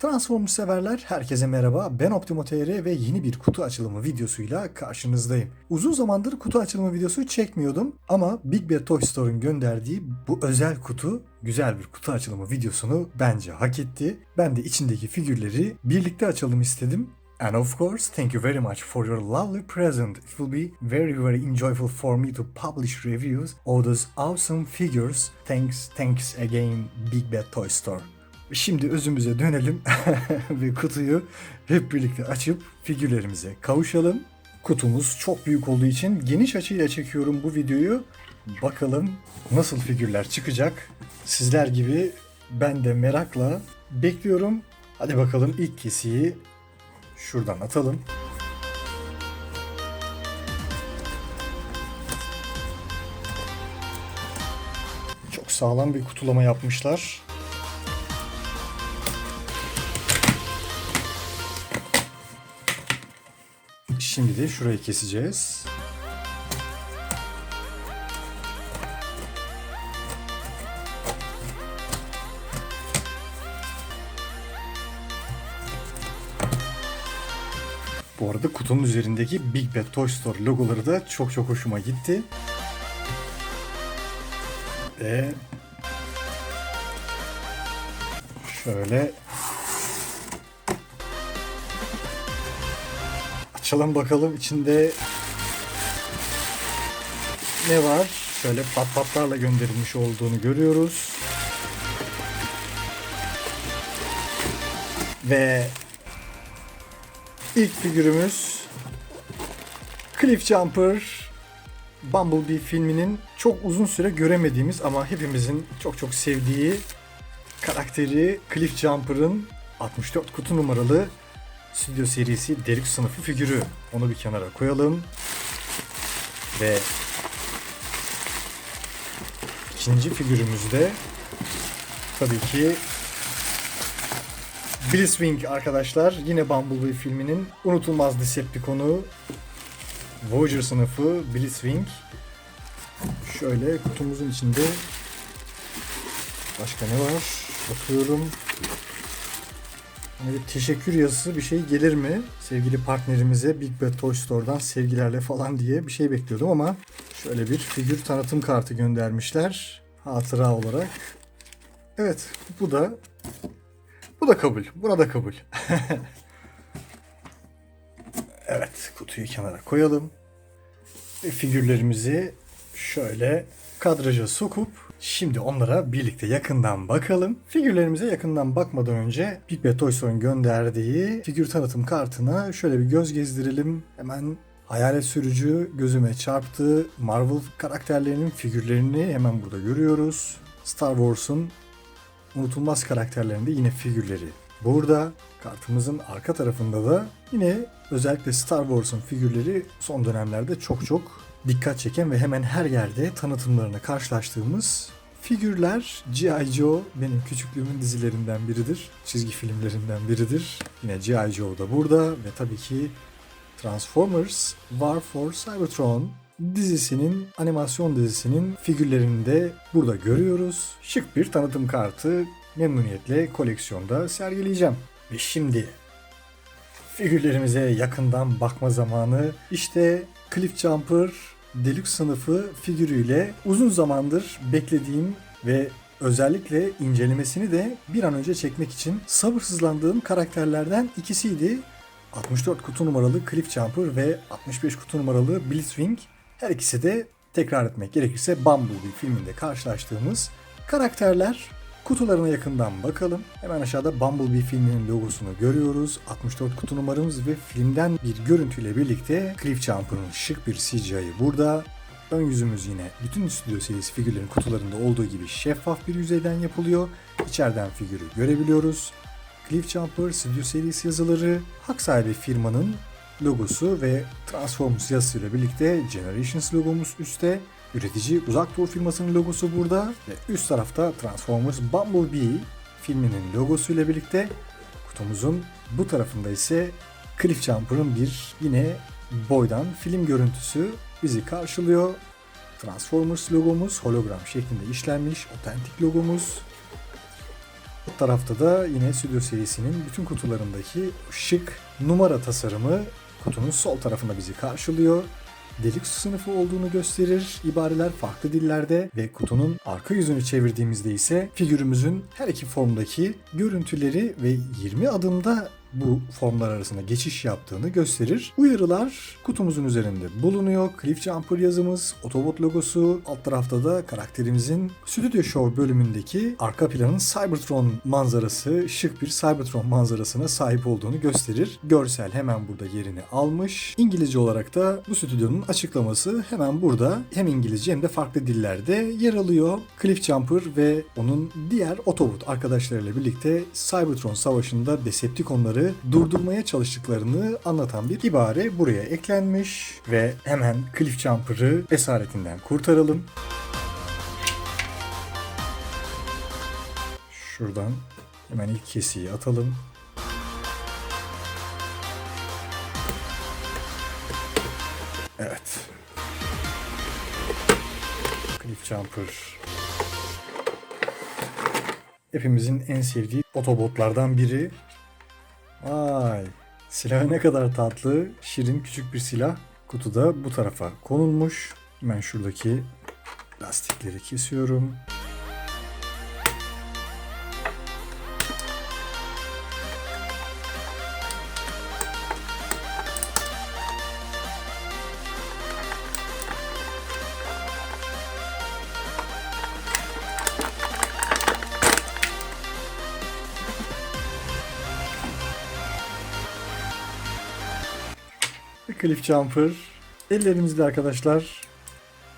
Transformers severler, herkese merhaba. Ben Optimo ve yeni bir kutu açılımı videosuyla karşınızdayım. Uzun zamandır kutu açılımı videosu çekmiyordum ama Big Bad Toy Store'un gönderdiği bu özel kutu güzel bir kutu açılımı videosunu bence hak etti. Ben de içindeki figürleri birlikte açalım istedim. And of course, thank you very much for your lovely present. It will be very very enjoyable for me to publish reviews of those awesome figures. Thanks, thanks again Big Bad Toy Store. Şimdi özümüze dönelim ve kutuyu hep birlikte açıp figürlerimize kavuşalım. Kutumuz çok büyük olduğu için geniş açıyla çekiyorum bu videoyu. Bakalım nasıl figürler çıkacak. Sizler gibi ben de merakla bekliyorum. Hadi bakalım ilk kesiyi şuradan atalım. Çok sağlam bir kutulama yapmışlar. Şimdi de şurayı keseceğiz. Bu arada kutunun üzerindeki Big Bad Toy Store logoları da çok çok hoşuma gitti. Ve şöyle Açalım bakalım içinde ne var? Şöyle pat patlarla gönderilmiş olduğunu görüyoruz. Ve ilk figürümüz Cliff Jumper Bumblebee filminin çok uzun süre göremediğimiz ama hepimizin çok çok sevdiği karakteri Cliff Jumper'ın 64 kutu numaralı stüdyo serisi deluxe sınıfı figürü. Onu bir kenara koyalım. Ve ikinci figürümüzde tabii ki Blitzwing arkadaşlar. Yine Bumblebee filminin unutulmaz Decepticon'u Voyager sınıfı Blitzwing. Şöyle kutumuzun içinde başka ne var? Bakıyorum. Hani bir teşekkür yazısı bir şey gelir mi? Sevgili partnerimize Big Bad Toy Store'dan sevgilerle falan diye bir şey bekliyordum ama şöyle bir figür tanıtım kartı göndermişler hatıra olarak. Evet bu da bu da kabul. Buna da kabul. evet kutuyu kenara koyalım. Ve figürlerimizi şöyle kadraja sokup Şimdi onlara birlikte yakından bakalım. Figürlerimize yakından bakmadan önce Big Bad Toy Store'un gönderdiği figür tanıtım kartına şöyle bir göz gezdirelim. Hemen hayalet sürücü gözüme çarptı. Marvel karakterlerinin figürlerini hemen burada görüyoruz. Star Wars'un unutulmaz karakterlerinde yine figürleri burada. Kartımızın arka tarafında da yine özellikle Star Wars'un figürleri son dönemlerde çok çok dikkat çeken ve hemen her yerde tanıtımlarını karşılaştığımız figürler G.I. Joe benim küçüklüğümün dizilerinden biridir. Çizgi filmlerinden biridir. Yine G.I. Joe da burada ve tabii ki Transformers War for Cybertron dizisinin, animasyon dizisinin figürlerini de burada görüyoruz. Şık bir tanıtım kartı memnuniyetle koleksiyonda sergileyeceğim. Ve şimdi figürlerimize yakından bakma zamanı. İşte Cliff Jumper Deluxe sınıfı figürüyle uzun zamandır beklediğim ve özellikle incelemesini de bir an önce çekmek için sabırsızlandığım karakterlerden ikisiydi. 64 kutu numaralı Cliff Jumper ve 65 kutu numaralı Blitzwing. Her ikisi de tekrar etmek gerekirse Bumblebee filminde karşılaştığımız karakterler. Kutularına yakından bakalım. Hemen aşağıda Bumblebee filminin logosunu görüyoruz. 64 kutu numaramız ve filmden bir görüntüyle birlikte Cliff Jumper'ın şık bir CGI'yi burada. Ön yüzümüz yine bütün stüdyo serisi figürlerin kutularında olduğu gibi şeffaf bir yüzeyden yapılıyor. İçeriden figürü görebiliyoruz. Cliff Jumper stüdyo serisi yazıları, hak sahibi firmanın logosu ve Transformers yazısıyla birlikte Generations logomuz üstte. Üretici Uzak Doğu firmasının logosu burada ve üst tarafta Transformers Bumblebee filminin logosuyla birlikte kutumuzun bu tarafında ise Cliff Jumper'ın bir yine boydan film görüntüsü bizi karşılıyor. Transformers logomuz hologram şeklinde işlenmiş, otentik logomuz. Bu tarafta da yine Studio serisinin bütün kutularındaki şık numara tasarımı kutunun sol tarafında bizi karşılıyor. Deluxe sınıfı olduğunu gösterir. İbareler farklı dillerde ve kutunun arka yüzünü çevirdiğimizde ise figürümüzün her iki formdaki görüntüleri ve 20 adımda bu formlar arasında geçiş yaptığını gösterir. Uyarılar kutumuzun üzerinde bulunuyor. Cliff Jumper yazımız, Autobot logosu, alt tarafta da karakterimizin Studio Show bölümündeki arka planın Cybertron manzarası, şık bir Cybertron manzarasına sahip olduğunu gösterir. Görsel hemen burada yerini almış. İngilizce olarak da bu stüdyonun açıklaması hemen burada hem İngilizce hem de farklı dillerde yer alıyor. Cliff Jumper ve onun diğer Autobot arkadaşlarıyla birlikte Cybertron savaşında Decepticonları durdurmaya çalıştıklarını anlatan bir ibare buraya eklenmiş ve hemen Cliff Jumper'ı esaretinden kurtaralım. Şuradan hemen ilk kesiyi atalım. Evet. Cliff Jumper hepimizin en sevdiği otobotlardan biri. Vay. Silahı ne kadar tatlı. Şirin küçük bir silah. Kutuda bu tarafa konulmuş. Hemen şuradaki lastikleri kesiyorum. Cliff Jumper. Ellerimizde arkadaşlar.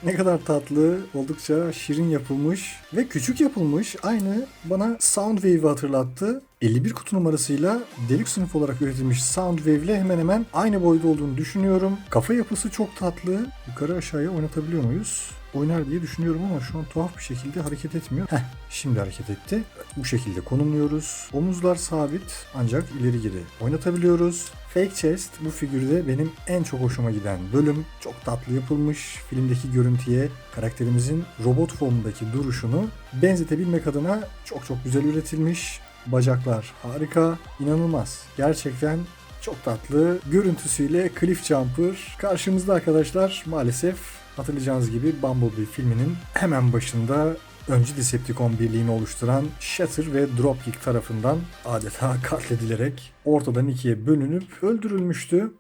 Ne kadar tatlı, oldukça şirin yapılmış ve küçük yapılmış. Aynı bana Soundwave'i hatırlattı. 51 kutu numarasıyla Deluxe sınıf olarak üretilmiş Soundwave ile hemen hemen aynı boyda olduğunu düşünüyorum. Kafa yapısı çok tatlı. Yukarı aşağıya oynatabiliyor muyuz? Oynar diye düşünüyorum ama şu an tuhaf bir şekilde hareket etmiyor. Heh, şimdi hareket etti. Bu şekilde konumluyoruz. Omuzlar sabit ancak ileri geri oynatabiliyoruz. Fake Chest bu figürde benim en çok hoşuma giden bölüm. Çok tatlı yapılmış. Filmdeki görüntüye karakterimizin robot formundaki duruşunu benzetebilmek adına çok çok güzel üretilmiş. Bacaklar harika, inanılmaz. Gerçekten çok tatlı görüntüsüyle Cliff Jumper karşımızda arkadaşlar maalesef hatırlayacağınız gibi Bumblebee filminin hemen başında öncü Decepticon birliğini oluşturan Shatter ve Dropkick tarafından adeta katledilerek ortadan ikiye bölünüp öldürülmüştü.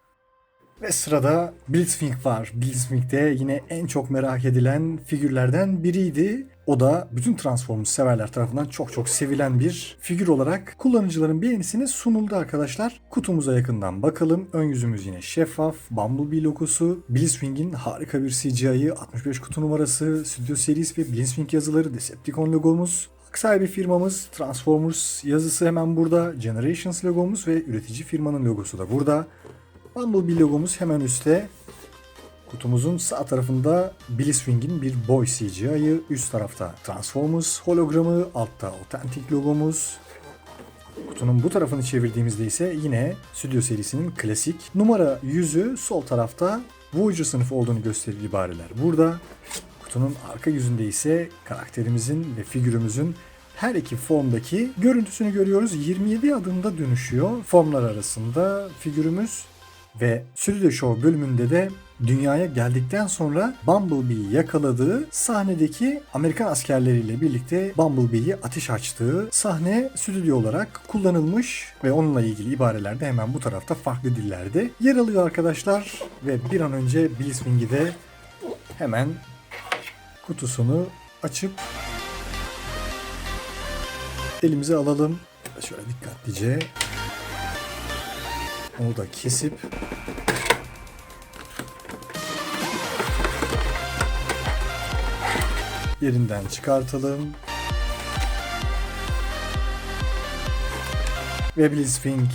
Ve sırada Blitzwing var. Blitzwing de yine en çok merak edilen figürlerden biriydi. O da bütün Transformers severler tarafından çok çok sevilen bir figür olarak kullanıcıların beğenisine sunuldu arkadaşlar. Kutumuza yakından bakalım. Ön yüzümüz yine şeffaf. Bumblebee logosu. Blitzwing'in harika bir CGI'yi 65 kutu numarası. Studio Series ve Blitzwing yazıları. Decepticon logomuz. Hak sahibi firmamız Transformers yazısı hemen burada. Generations logomuz ve üretici firmanın logosu da burada. Bumblebee logomuz hemen üstte. Kutumuzun sağ tarafında Blitzwing'in bir boy CGI'yi, üst tarafta Transformers hologramı, altta Authentic logomuz. Kutunun bu tarafını çevirdiğimizde ise yine Studio serisinin klasik numara yüzü sol tarafta Voyager sınıfı olduğunu gösterir ibareler. Burada kutunun arka yüzünde ise karakterimizin ve figürümüzün her iki formdaki görüntüsünü görüyoruz. 27 adımda dönüşüyor formlar arasında figürümüz ve Studio Show bölümünde de dünyaya geldikten sonra Bumblebee'yi yakaladığı sahnedeki Amerikan askerleriyle birlikte Bumblebee'yi ateş açtığı sahne stüdyo olarak kullanılmış ve onunla ilgili ibareler de hemen bu tarafta farklı dillerde yer alıyor arkadaşlar ve bir an önce Blitzwing'i de hemen kutusunu açıp elimize alalım. Şöyle dikkatlice onu da kesip yerinden çıkartalım. Ve Blitzwing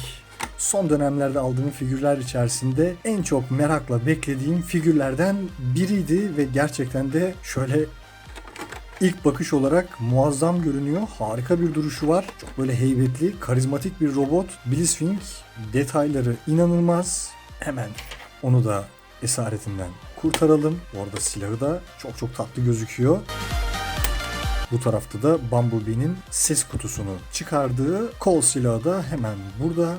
son dönemlerde aldığım figürler içerisinde en çok merakla beklediğim figürlerden biriydi ve gerçekten de şöyle ilk bakış olarak muazzam görünüyor. Harika bir duruşu var. Çok böyle heybetli, karizmatik bir robot. Blitzwing detayları inanılmaz. Hemen onu da esaretinden kurtaralım. Orada silahı da çok çok tatlı gözüküyor. Bu tarafta da Bumblebee'nin ses kutusunu çıkardığı kol silahı da hemen burada.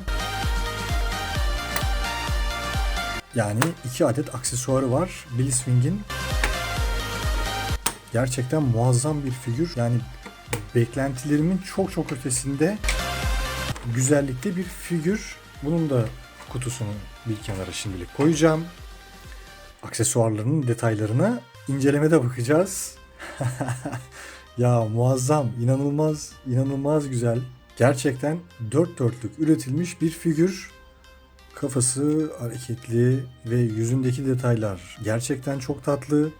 Yani iki adet aksesuarı var Blitzwing'in. Gerçekten muazzam bir figür. Yani beklentilerimin çok çok ötesinde güzellikte bir figür. Bunun da kutusunu bir kenara şimdilik koyacağım. Aksesuarlarının detaylarına incelemede bakacağız. ya muazzam, inanılmaz, inanılmaz güzel. Gerçekten dört dörtlük üretilmiş bir figür. Kafası hareketli ve yüzündeki detaylar gerçekten çok tatlı.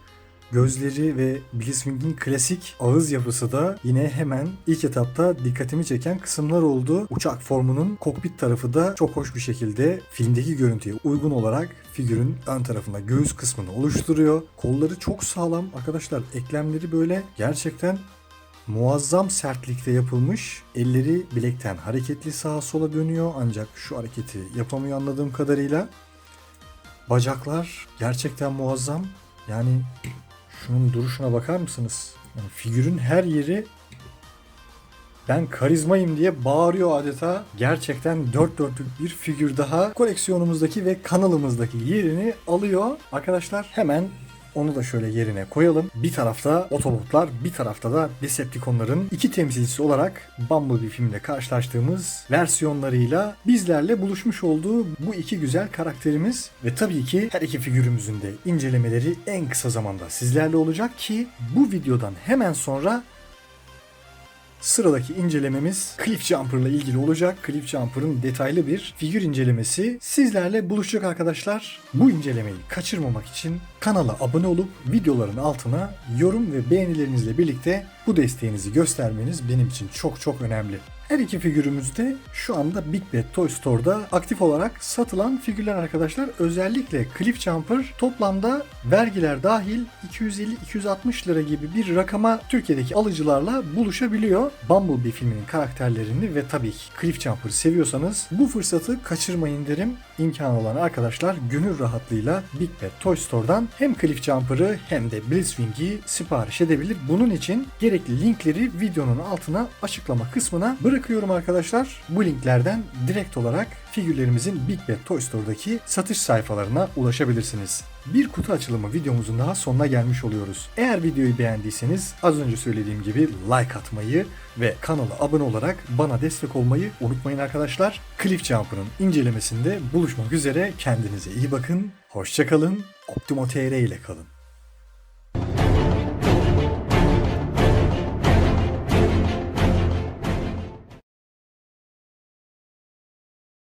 Gözleri ve Blitzwing'in klasik ağız yapısı da yine hemen ilk etapta dikkatimi çeken kısımlar oldu. Uçak formunun kokpit tarafı da çok hoş bir şekilde filmdeki görüntüye uygun olarak figürün ön tarafında göğüs kısmını oluşturuyor. Kolları çok sağlam arkadaşlar. Eklemleri böyle gerçekten muazzam sertlikte yapılmış. Elleri bilekten hareketli sağa sola dönüyor ancak şu hareketi yapamıyor anladığım kadarıyla. Bacaklar gerçekten muazzam. Yani şunun duruşuna bakar mısınız? Yani figürün her yeri ben karizmayım diye bağırıyor adeta. Gerçekten dört dörtlük bir figür daha koleksiyonumuzdaki ve kanalımızdaki yerini alıyor. Arkadaşlar hemen onu da şöyle yerine koyalım. Bir tarafta Autobotlar, bir tarafta da Decepticonların iki temsilcisi olarak Bumblebee filminde karşılaştığımız versiyonlarıyla bizlerle buluşmuş olduğu bu iki güzel karakterimiz ve tabii ki her iki figürümüzün de incelemeleri en kısa zamanda sizlerle olacak ki bu videodan hemen sonra Sıradaki incelememiz Cliff Jumper ile ilgili olacak. Cliff Jumper'ın detaylı bir figür incelemesi sizlerle buluşacak arkadaşlar. Bu incelemeyi kaçırmamak için kanala abone olup videoların altına yorum ve beğenilerinizle birlikte bu desteğinizi göstermeniz benim için çok çok önemli. Her iki figürümüz de şu anda Big Bad Toy Store'da aktif olarak satılan figürler arkadaşlar. Özellikle Cliff Jumper toplamda vergiler dahil 250-260 lira gibi bir rakama Türkiye'deki alıcılarla buluşabiliyor. Bumblebee filminin karakterlerini ve tabii ki Cliff Jumper'ı seviyorsanız bu fırsatı kaçırmayın derim. İmkanı olan arkadaşlar gönül rahatlığıyla Big Bad Toy Store'dan hem Cliff Jumper'ı hem de Blitzwing'i sipariş edebilir. Bunun için gerekli linkleri videonun altına açıklama kısmına bırakıyorum arkadaşlar. Bu linklerden direkt olarak figürlerimizin Big Bad Toy Store'daki satış sayfalarına ulaşabilirsiniz. Bir kutu açılımı videomuzun daha sonuna gelmiş oluyoruz. Eğer videoyu beğendiyseniz az önce söylediğim gibi like atmayı ve kanala abone olarak bana destek olmayı unutmayın arkadaşlar. Cliff Jumper'ın incelemesinde buluşmak üzere. Kendinize iyi bakın. Hoşçakalın. Optimo TR ile kalın.